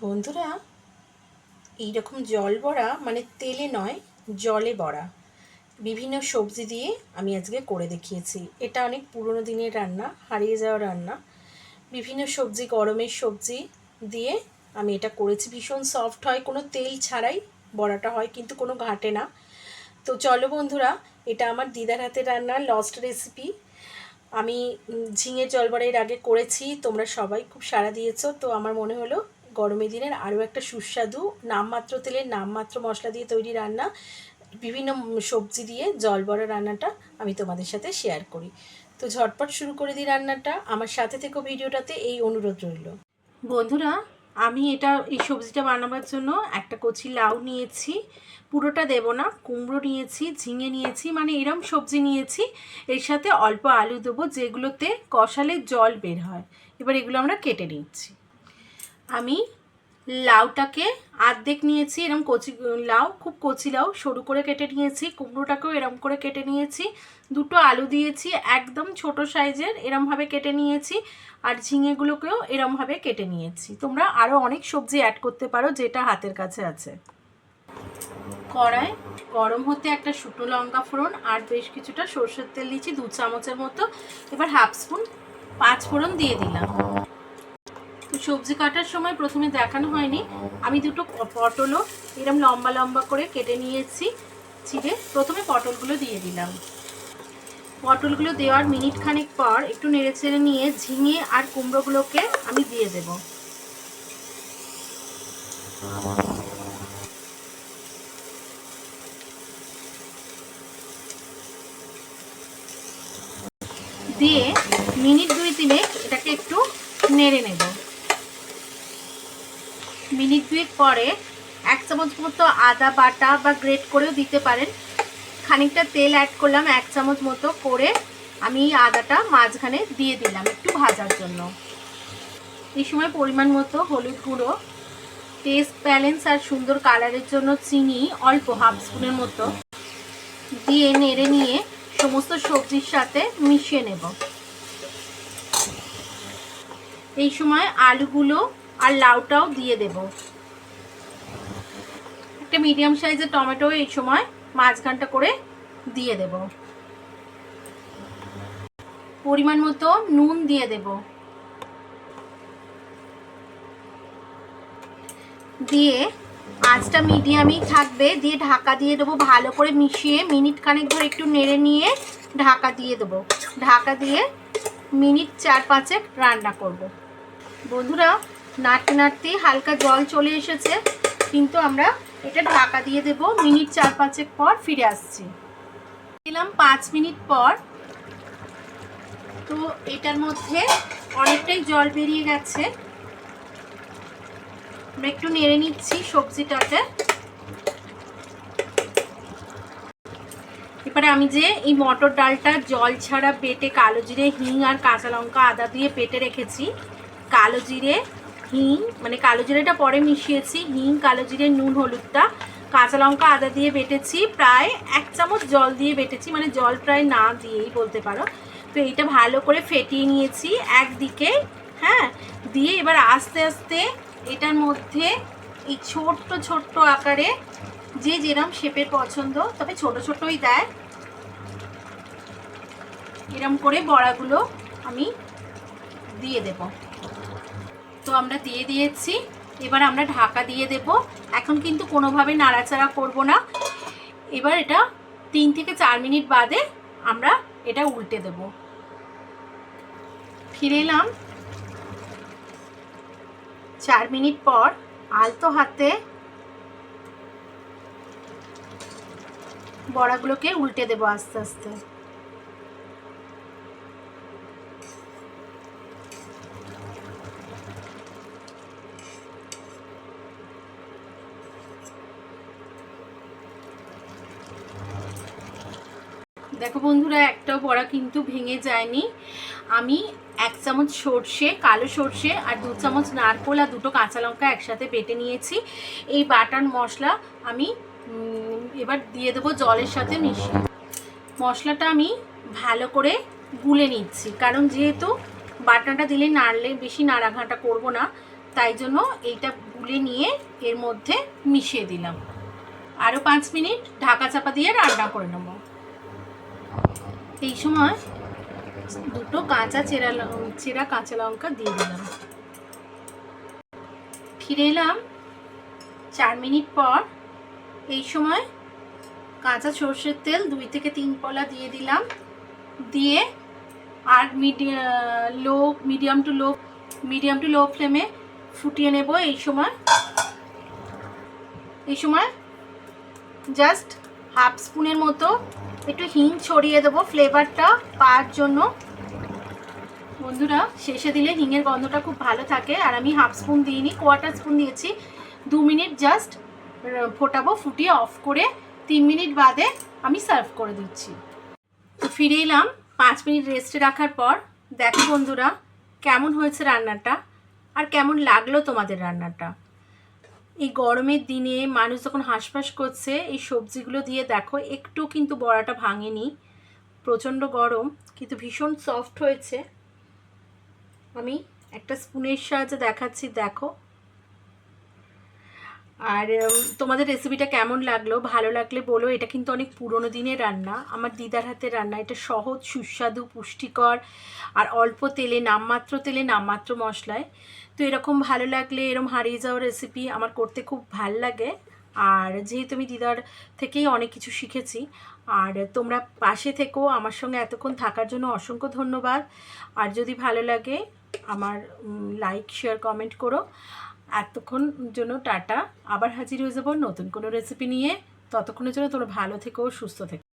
বন্ধুরা, এইরকম জল বড়া মানে তেলে নয়, জলে বড়া। বিভিন্ন সবজি দিয়ে আমি আজকে করে দেখিয়েছি। এটা অনেক পুরনো দিনের রান্না, হারিয়ে যাওয়া রান্না। বিভিন্ন সবজি, গরমের সবজি দিয়ে আমি এটা করেছি। ভীষণ সফট হয়, কোনো তেল ছাড়াই বড়াটা হয়, কিন্তু কোনো ঘাটে না। তো চলো বন্ধুরা, এটা আমার দিদার হাতে রান্না লস্ট রেসিপি আমি ঝিঙে জলবড়া এর আগে করেছি, তোমরা সবাই খুব সাড়া দিয়েছ। তো আমার মনে হলো গরমের দিনের আরও একটা সুস্বাদু, নামমাত্র তেলের নামমাত্র মশলা দিয়ে তৈরি রান্না, বিভিন্ন সবজি দিয়ে জলবড়া রান্নাটা আমি তোমাদের সাথে শেয়ার করি। তো ঝটপট শুরু করে দিই রান্নাটা। আমার সাথে থেকো ভিডিওটাতে, এই অনুরোধ রইল। বন্ধুরা, আমি এটা, এই সবজিটা বানাবার জন্য একটা কচি লাউ নিয়েছি, পুরোটা দেব না, কুমড়ো নিয়েছি, ঝিঙে নিয়েছি মানে এরম সবজি নিয়েছি। এর সাথে অল্প আলু দেবো, যেগুলোতে কষালে জল বের হয়। এবার এগুলো আমরা কেটে নিচ্ছি। আমি লাউটাকে আর্ধেক নিয়েছি, এরম কচি, লাউ খুব কচি লাউ, সরু করে কেটে নিয়েছি, কুমড়োটাকেও এরম করে কেটে নিয়েছি, দুটো আলু দিয়েছি, একদম ছোট সাইজের এরমভাবে কেটে নিয়েছি আর ঝিঙেগুলোকেও এরমভাবে কেটে নিয়েছি। তোমরা আরও অনেক সবজি অ্যাড করতে পারো যেটা হাতের কাছে আছে। কড়াই গরম হতে একটা শুকনো লঙ্কা ফোড়ন আর বেশ কিছুটা সর্ষের তেল দিয়েছি, দু চামচের মতো। এবার হাফ স্পুন পাঁচ ফোড়ন দিয়ে দিলাম। তো সবজি কাটার সময় প্রথমে দেখানো হয়নি। আমি দুটো পটলও এরম লম্বা লম্বা করে কেটে নিয়েছি, ছিঁড়ে প্রথমে পটলগুলো দিয়ে দিলাম। পটলগুলো দেওয়ার মিনিট খানেক পর একটু নেড়ে চেড়ে নিয়ে ঝিঙে আর কুমড়োগুলোকে আমি দিয়ে দেব। দিয়ে মিনিট দুই তিনে এটাকে একটু নেড়ে নেব। মিনিট দুয়েক পরে এক চামচ মতো আদা বাটা বা গ্রেট করেও দিতে পারেন। খানিকটা তেল অ্যাড করলাম এক চামচ মতো করে আমি আদাটা মাঝখানে দিয়ে দিলাম একটু ভাজার জন্য। এই সময় পরিমাণ মতো হলুদ গুঁড়ো টেস্ট ব্যালেন্স আর সুন্দর কালারের জন্য চিনি, অল্প হাফ স্পুনের মতো দিয়ে নেড়ে নিয়ে সমস্ত সবজির সাথে মিশিয়ে নেব। এই সময় আলুগুলো আর লাউটাও দিয়ে দেব। একটা মিডিয়াম সাইজের টমেটো এই সময় মাঝখানটা করে দিয়ে দেব। পরিমাণ মতো নুন দিয়ে দেব। দিয়ে আঁচটা মিডিয়ামই থাকবে, দিয়ে ঢাকা দিয়ে দেবো ভালো করে মিশিয়ে, মিনিট খানেক ধরে একটু নেড়ে নিয়ে ঢাকা দিয়ে দেবো। ঢাকা দিয়ে মিনিট চার পাঁচেক রান্না করব। বন্ধুরা নাড়তে নাড়তে হালকা জল চলে এসেছে, কিন্তু আমরা এটা ঢাকা দিয়ে দেব। মিনিট চার পাঁচেক পর ফিরে আসছি। দিলাম পাঁচ মিনিট পর। তো এটার মধ্যে অনেকটাই জল বেরিয়ে গেছে। আমরা একটু নেড়ে নিচ্ছি সবজিটাতে এবারে আমি যে এই মটর ডালটা জল ছাড়া বেটে কালো জিরে, হিং আর কাঁচা লঙ্কা আদা দিয়ে বেটে রেখেছি, কালো জিরে হিং মানে কালো জিরেটা পরে মিশিয়েছি। হিং, কালো জিরে, নুন, হলুদটা। কাঁচা লঙ্কা আদা দিয়ে বেটেছি। প্রায় এক চামচ জল দিয়ে বেটেছি মানে জল প্রায় না দিয়েই বলতে পারো। তো এইটা ভালো করে ফেটিয়ে নিয়েছি একদিকে হ্যাঁ? দিয়ে এবার আস্তে আস্তে এটার মধ্যে এই ছোট্ট ছোট্ট আকারে যে যেরম শেপের পছন্দ, তবে ছোট, ছোটই দেয়। এরম করে বড়াগুলো আমি দিয়ে দেব। আমরা দিয়ে দিয়েছি। এবার আমরা ঢাকা দিয়ে দেব। এখন কিন্তু কোনোভাবে নাড়াচাড়া করব না। এবার এটা তিন থেকে চার মিনিট বাদে আমরা এটা উল্টে দেব। ফিরে এলাম। চার মিনিট পর আলতো হাতে বড়াগুলোকে উল্টে দেবো আস্তে আস্তে। দেখো বন্ধুরা একটাও বড়া কিন্তু ভেঙে যায়নি। আমি এক চামচ সর্ষে, কালো সর্ষে আর দু চামচ নারকোল আর দুটো কাঁচা লঙ্কা একসাথে বেটে নিয়েছি। এই বাটার মশলা আমি এবার দিয়ে দেবো জলের সাথে মিশিয়ে। মশলাটা আমি ভালো করে গুলে নিচ্ছি, কারণ যেহেতু বাটনাটা দিলে নাড়লে বেশি নাড়াঘাটা করব না, তাই জন্য এইটা গুলে নিয়ে এর মধ্যে মিশিয়ে দিলাম। আরও পাঁচ মিনিট ঢাকা চাপা দিয়ে রান্না করে নেব। এই সময় দুটো কাঁচা চেরা চেরা কাঁচা লঙ্কা দিয়ে দিলাম। ফিরে এলাম চার মিনিট পর। এই সময় কাঁচা সর্ষের তেল দুই থেকে তিন পলা দিয়ে দিলাম। দিয়ে আর medium low, medium to low, medium to low ফ্লেমে ফুটিয়ে নেব এই সময়। এই সময় জাস্ট হাফ স্পুনের মতো একটু হিং ছড়িয়ে দেবো ফ্লেভারটা পাওয়ার জন্য। বন্ধুরা, শেষে দিলে হিঙের গন্ধটা খুব ভালো থাকে। আর আমি হাফ স্পুন দিইনি, কোয়ার্টার স্পুন দিয়েছি। দু মিনিট জাস্ট ফোটাবো, ফুটিয়ে অফ করে তিন মিনিট বাদে আমি সার্ভ করে দিচ্ছি। তো ফিরে এলাম পাঁচ মিনিট রেস্টে রাখার পর। দেখো বন্ধুরা, কেমন হয়েছে রান্নাটা? আর কেমন লাগল তোমাদের রান্নাটা? এই গরমের দিনে মানুষ যখন হাঁসফাঁস করছে, এই সবজিগুলো দিয়ে দেখো একটু কিন্তু বড়াটা ভাঙেনি। প্রচণ্ড গরম, কিন্তু ভীষণ সফট হয়েছে। আমি একটা স্পুনের সাহায্যে দেখাচ্ছি, দেখো। আর তোমাদের রেসিপিটা কেমন লাগল? ভালো লাগলে বলো। এটা কিন্তু অনেক পুরনো দিনের রান্না। আমার দিদার হাতের রান্না। এটা সহজ, সুস্বাদু, পুষ্টিকর আর অল্প তেলে, নামমাত্র তেলে, নামমাত্র মশলায়। তো এরকম ভালো লাগলে এরকম হারিয়ে যাওয়া রেসিপি আমার করতে খুব ভালো লাগে। আর যেহেতু আমি দিদার থেকেই অনেক কিছু শিখেছি, আর তোমরা পাশে থেকেও আমার সঙ্গে এতক্ষণ থাকার জন্য অসংখ্য ধন্যবাদ। আর যদি ভালো লাগে, আমার লাইক শেয়ার কমেন্ট করো। এতক্ষণ জন্য টাটা। আবার হাজির হয়ে যাব নতুন কোনো রেসিপি নিয়ে। ততক্ষণের জন্য তোমরা ভালো থেকো, সুস্থ থেকো।